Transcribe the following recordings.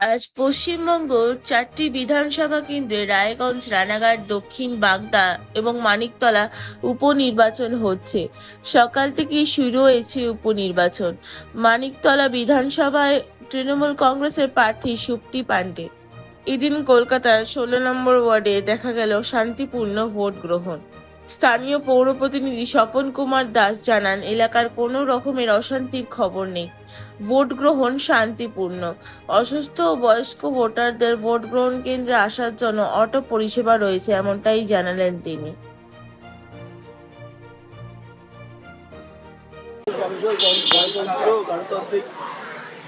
আজ পশ্চিমবঙ্গ চারটি বিধানসভা কেন্দ্রে রায়গঞ্জ, রানাঘাট, দক্ষিণ বাগদা এবং মানিকতলা উপনির্বাচন হচ্ছে। সকাল থেকেই শুরু হয়েছে উপনির্বাচন। মানিকতলা বিধানসভায় তৃণমূল কংগ্রেসের প্রার্থী সুপ্তি পান্ডে এদিন কলকাতার ষোলো নম্বর ওয়ার্ডে দেখা গেল শান্তিপূর্ণ ভোট গ্রহণ স্থানীয় পৌর প্রতিনিধি স্বপন কুমার দাস জানান, এলাকার কোনো রকমের অশান্তির খবর নেই। ভোট গ্রহণ শান্তিপূর্ণ। অসুস্থ ও বয়স্ক ভোটারদের ভোট গ্রহণ কেন্দ্রে আসার জন্য অটো পরিষেবা রয়েছে, এমনটাই জানালেন তিনি।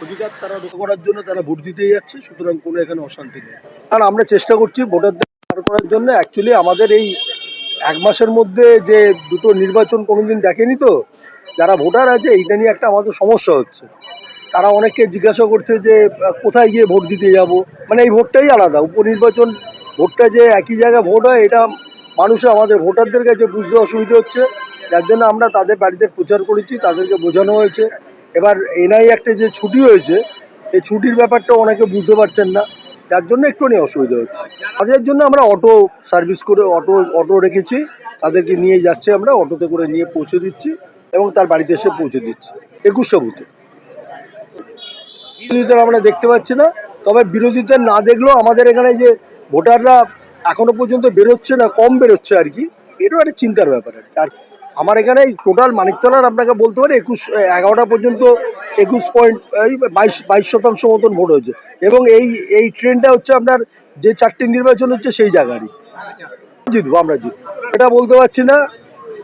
অধিকার তারা রক্ষা করার জন্য তারা ভোট দিতে যাচ্ছে, সুতরাং কোনো এখানে অশান্তি নেই। আর আমরা চেষ্টা করছি ভোটারদের করার জন্য। অ্যাকচুয়ালি আমাদের এই এক মাসের মধ্যে যে দুটো নির্বাচন কোনোদিন দেখেনি তো? যারা ভোটার আছে, এইটা নিয়ে একটা আমাদের সমস্যা হচ্ছে। তারা অনেককে জিজ্ঞাসা করছে যে কোথায় গিয়ে ভোট দিতে যাব? মানে এই ভোটটাই আলাদা। উপনির্বাচন ভোটটা যে একই জায়গায় ভোট হয়, এটা মানুষে আমাদের ভোটারদের কাছে বুঝতে অসুবিধা হচ্ছে। যার জন্য আমরা তাদের বাড়িতে প্রচার করেছি, তাদেরকে বোঝানো হয়েছে। এবার এনআই একটা যে ছুটি হয়েছে, এই ছুটির ব্যাপারটা অনেকে বুঝতে পারছেন না। যার জন্য একটুখানি অসুবিধা হচ্ছে। তাদের জন্য আমরা অটো সার্ভিস করে, অটো অটো রেখেছি। তাদেরকে নিয়ে যাচ্ছে আমরা, অটোতে করে নিয়ে পৌঁছে দিচ্ছি এবং তার বাড়িতে এসে পৌঁছে দিচ্ছি একুশটা বুথে বিরোধিতা আমরা দেখতে পাচ্ছি না, তবে বিরোধিতা না দেখলেও আমাদের এখানে যে ভোটাররা এখনও পর্যন্ত বেরোচ্ছে না, কম বেরোচ্ছে আর কি, এটাও একটা চিন্তার ব্যাপার আর কি। আর আমার এখানে টোটাল মানিকতলার আপনাকে বলতে পারি, একুশ, এগারোটা পর্যন্ত একুশ পয়েন্ট এই বাইশ বাইশ শতাংশ মতন ভোট হয়েছে। এবং এই এই ট্রেনটা হচ্ছে আপনার যে চারটি নির্বাচন হচ্ছে সেই জায়গারই। জিতবো আমরা জিতবো। এটা বলতে পারছি না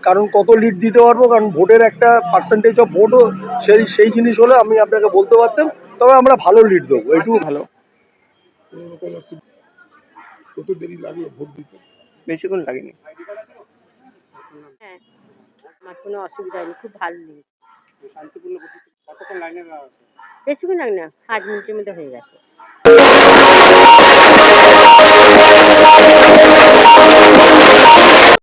কারণ কত লিড দিতে পারব কারণ ভোটের একটা পার্সেন্টেজ অফ ভোটও সেই সেই জিনিস হলে আমি আপনাকে বলতে পারতাম তবে আমরা ভালো লিড দেবো এটুকু ভালো। কত দেরি লাগল ভোট দিতে? বেশিক্ষণ লাগেনি। হ্যাঁ আমার কোনো অসুবিধা হয়নি খুব ভালো লেগেছে। শান্তিপূর্ণ বেশিক্ষণ লাগে না পাঁচ মিনিটের মধ্যে হয়ে গেছে।